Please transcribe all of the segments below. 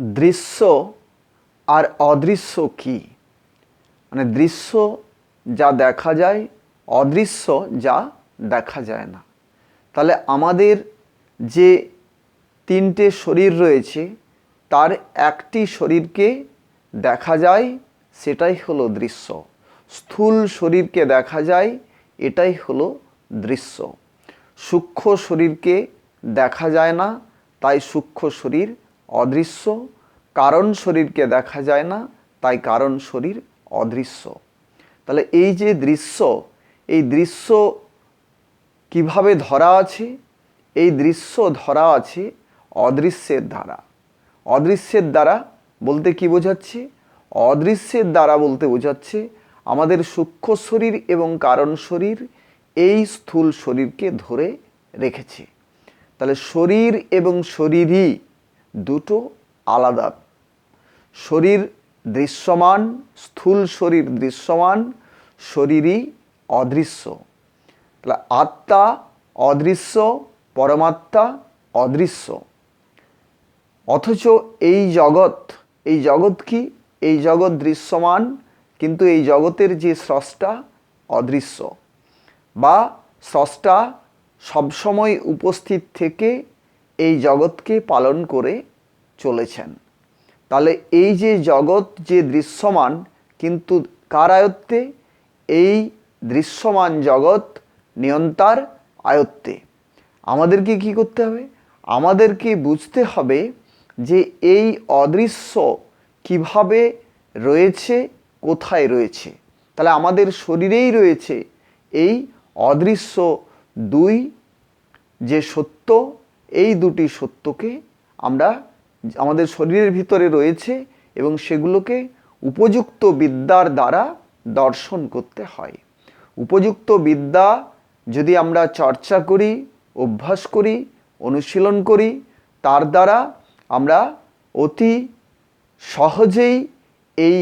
দৃশ্য আর অদৃশ্য কি? মানে দৃশ্য যা দেখা যায়, অদৃশ্য যা দেখা যায় না। তাহলে আমাদের যে তিনটে শরীর রয়েছে, তার একটি শরীরকে দেখা যায়, সেটাই হলো দৃশ্য। স্থূল শরীরকে দেখা যায়, এটাই হলো দৃশ্য। সূক্ষ্ম শরীরকে দেখা যায় না, তাই সূক্ষ্ম শরীর অদৃশ্য। কারণ শরীরকে দেখা যায় না, তাই কারণ শরীর অদৃশ্য। তাহলে এই যে দৃশ্য, এই দৃশ্য কীভাবে ধরা আছে? এই দৃশ্য ধরা আছে অদৃশ্যের দ্বারা। অদৃশ্যের দ্বারা বলতে কি বোঝাচ্ছে? অদৃশ্যের দ্বারা বলতে বোঝাচ্ছে আমাদের সূক্ষ্ম শরীর এবং কারণ শরীর এই স্থূল শরীরকে ধরে রেখেছে। তাহলে শরীর এবং শরীরই দুটো আলাদা। শরীর দৃশ্যমান, স্থূল শরীর দৃশ্যমান, শরীরই অদৃশ্য। তাহলে আত্মা অদৃশ্য, পরমাত্মা অদৃশ্য। অথচ এই জগৎ এই জগৎ কি? এই জগৎ দৃশ্যমান, কিন্তু এই জগতের যে স্রষ্টা অদৃশ্য। বা স্রষ্টা সবসময় উপস্থিত থেকে এই জগৎকে পালন করে চলেছেন। তাহলে এই যে জগৎ যে দৃশ্যমান, কিন্তু কার আয়ত্তে এই দৃশ্যমান জগৎ নিয়ন্তার আয়ত্তে। আমাদেরকে কি করতে হবে? আমাদেরকে বুঝতে হবে যে এই অদৃশ্য কীভাবে রয়েছে, কোথায় রয়েছে। তাহলে আমাদের শরীরেই রয়েছে এই অদৃশ্য দুই যে সত্য এই দুটি সত্যকে আমরা আমাদের শরীরের ভিতরে রয়েছে এবং সেগুলোকে উপযুক্ত বিদ্যার দ্বারা দর্শন করতে হয়। উপযুক্ত বিদ্যা যদি আমরা চর্চা করি, অভ্যাস করি, অনুশীলন করি, তার দ্বারা আমরা অতি সহজেই এই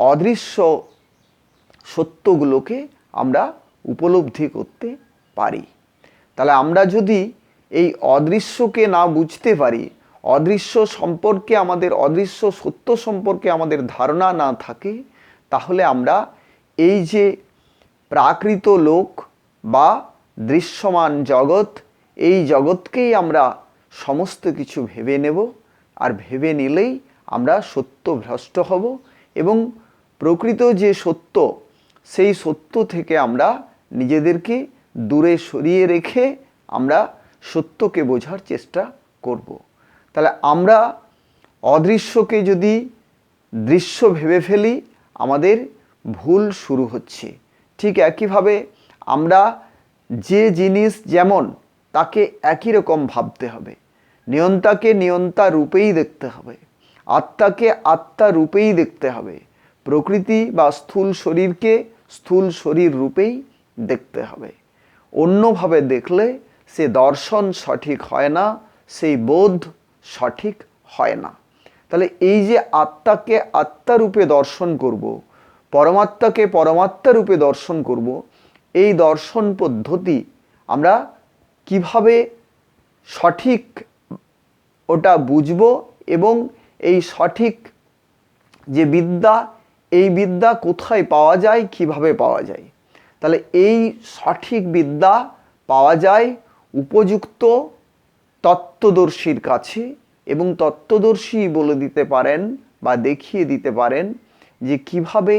অদৃশ্য সত্যগুলোকে আমরা উপলব্ধি করতে পারি। তাহলে আমরা যদি এই অদৃশ্যকে না বুঝতে পারি, অদৃশ্য সম্পর্কে আমাদের, অদৃশ্য সত্য সম্পর্কে আমাদের ধারণা না থাকে, তাহলে আমরা এই যে প্রাকৃত লোক বা দৃশ্যমান জগৎ, এই জগৎকেই আমরা সমস্ত কিছু ভেবে নেব আর ভেবে নিলেই আমরা সত্য ভ্রষ্ট হব এবং প্রকৃত যে সত্য, সেই সত্য থেকে আমরা নিজেদেরকে দূরে সরিয়ে রেখে আমরা সত্যকে বোঝার চেষ্টা করব। তাহলে আমরা অদৃশ্যকে যদি দৃশ্য ভেবে ফেলি, আমাদের ভুল শুরু হচ্ছে। ঠিক একইভাবে আমরা যে জিনিস যেমন তাকে একই রকম ভাবতে হবে। নিয়ন্তাকে নিয়ন্তা রূপেই দেখতে হবে। আত্মাকে আত্মা রূপেই দেখতে হবে। প্রকৃতি বা স্থূল শরীরকে স্থূল শরীর রূপেই দেখতে হবে। অন্যভাবে দেখলে সে দর্শন সঠিক হয় না, সেই বোধ সঠিক হয় না। তাহলে এই যে আত্মাকে আত্মা রূপে দর্শন করব, পরমাত্মাকে পরমাত্মা রূপে দর্শন করব, এই দর্শন পদ্ধতি আমরা কীভাবে সঠিক ওটা বুঝব এবং এই সঠিক যে বিদ্যা, এই বিদ্যা কোথায় পাওয়া যায়, কীভাবে পাওয়া যায়? তাহলে এই সঠিক বিদ্যা পাওয়া যায় উপযুক্ত তত্ত্বদর্শীর কাছে এবং তত্ত্বদর্শী বলে দিতে পারেন বা দেখিয়ে দিতে পারেন যে কীভাবে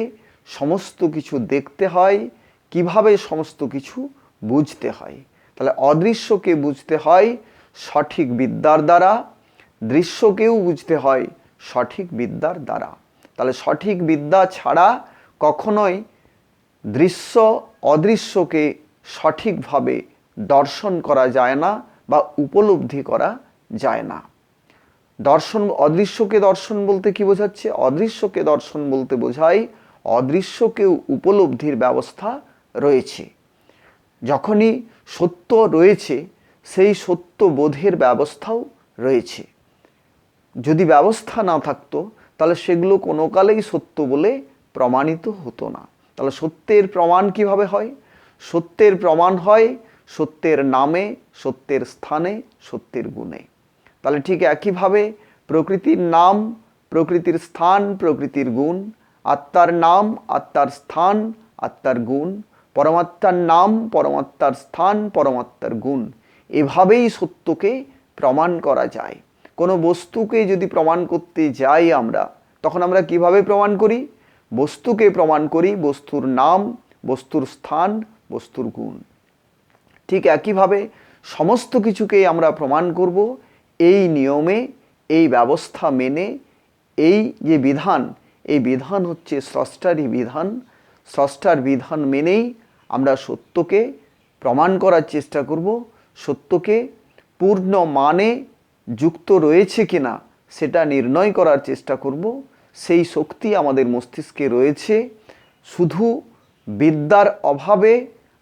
সমস্ত কিছু দেখতে হয়, কীভাবে সমস্ত কিছু বুঝতে হয়। তাহলে অদৃশ্যকে বুঝতে হয় সঠিক বিদ্যার দ্বারা, দৃশ্যকেও বুঝতে হয় সঠিক বিদ্যার দ্বারা। তাহলে সঠিক বিদ্যা ছাড়া কখনোই দৃশ্য অদৃশ্যকে সঠিকভাবে দর্শন করা যায় না বা উপলব্ধি করা যায় না। দর্শন, অদৃশ্যকে দর্শন বলতে কি বোঝাচ্ছে? অদৃশ্যকে দর্শন বলতে বোঝায় অদৃশ্যকেও উপলব্ধির ব্যবস্থা রয়েছে। যখনই সত্য রয়েছে, সেই সত্য বোধের ব্যবস্থাও রয়েছে। যদি ব্যবস্থা না থাকতো, তাহলে সেগুলো কোনো কালেই সত্য বলে প্রমাণিত হতো না। তাহলে সত্যের প্রমাণ কীভাবে হয়? সত্যের প্রমাণ হয় সত্যের নামে, সত্যের স্থানে, সত্যের গুণে। তাহলে ঠিক একইভাবে প্রকৃতির নাম, প্রকৃতির স্থান, প্রকৃতির গুণ, আত্মার নাম, আত্মার স্থান, আত্মার গুণ, পরমাত্মার নাম, পরমাত্মার স্থান, পরমাত্মার গুণ, এভাবেই সত্যকে প্রমাণ করা যায়। কোনো বস্তুকে যদি প্রমাণ করতে যাই আমরা, তখন আমরা কীভাবে প্রমাণ করি? বস্তুকে প্রমাণ করি বস্তুর নাম, বস্তুর স্থান, বস্তুর গুণ। ঠিক একইভাবে সমস্ত কিছুকেই আমরা প্রমাণ করব এই নিয়মে, এই ব্যবস্থা মেনে, এই যে বিধান, এই বিধান হচ্ছে স্রষ্টারই বিধান। স্রষ্টার বিধান মেনেই আমরা সত্যকে প্রমাণ করার চেষ্টা করব। সত্যকে পূর্ণ মানে যুক্ত রয়েছে কিনা সেটা নির্ণয় করার চেষ্টা করব। সেই শক্তি আমাদের মস্তিষ্কে রয়েছে। শুধু বিদ্যার অভাবে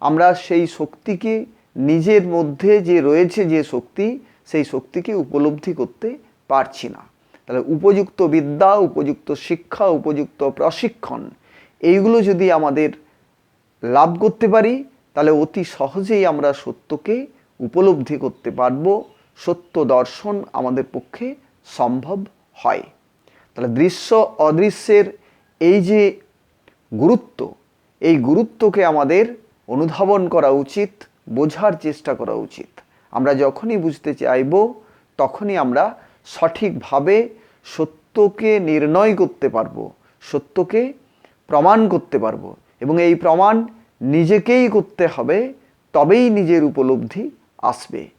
আমরা সেই শক্তিকে নিজের মধ্যে যে রয়েছে যে শক্তি, সেই শক্তিকে উপলব্ধি করতে পারছি না। তাহলে উপযুক্ত বিদ্যা, উপযুক্ত শিক্ষা, উপযুক্ত প্রশিক্ষণ, এইগুলো যদি আমাদের লাভ করতে পারি, তাহলে অতি সহজেই আমরা সত্যকে উপলব্ধি করতে পারব। সত্য দর্শন আমাদের পক্ষে সম্ভব হয়। তাহলে দৃশ্য অদৃশ্যের এই যে গুরুত্ব, এই গুরুত্বকে আমাদের অনুধাবন করা উচিত। বোঝার চেষ্টা করা উচিত। আমরা যখনই বুঝতে চাইব, তখনই আমরা সঠিকভাবে সত্যকে নির্ণয় করতে পারব, সত্যকে প্রমাণ করতে পারব এবং এই প্রমাণ নিজেকেই করতে হবে, তবেই নিজের উপলব্ধি আসবে।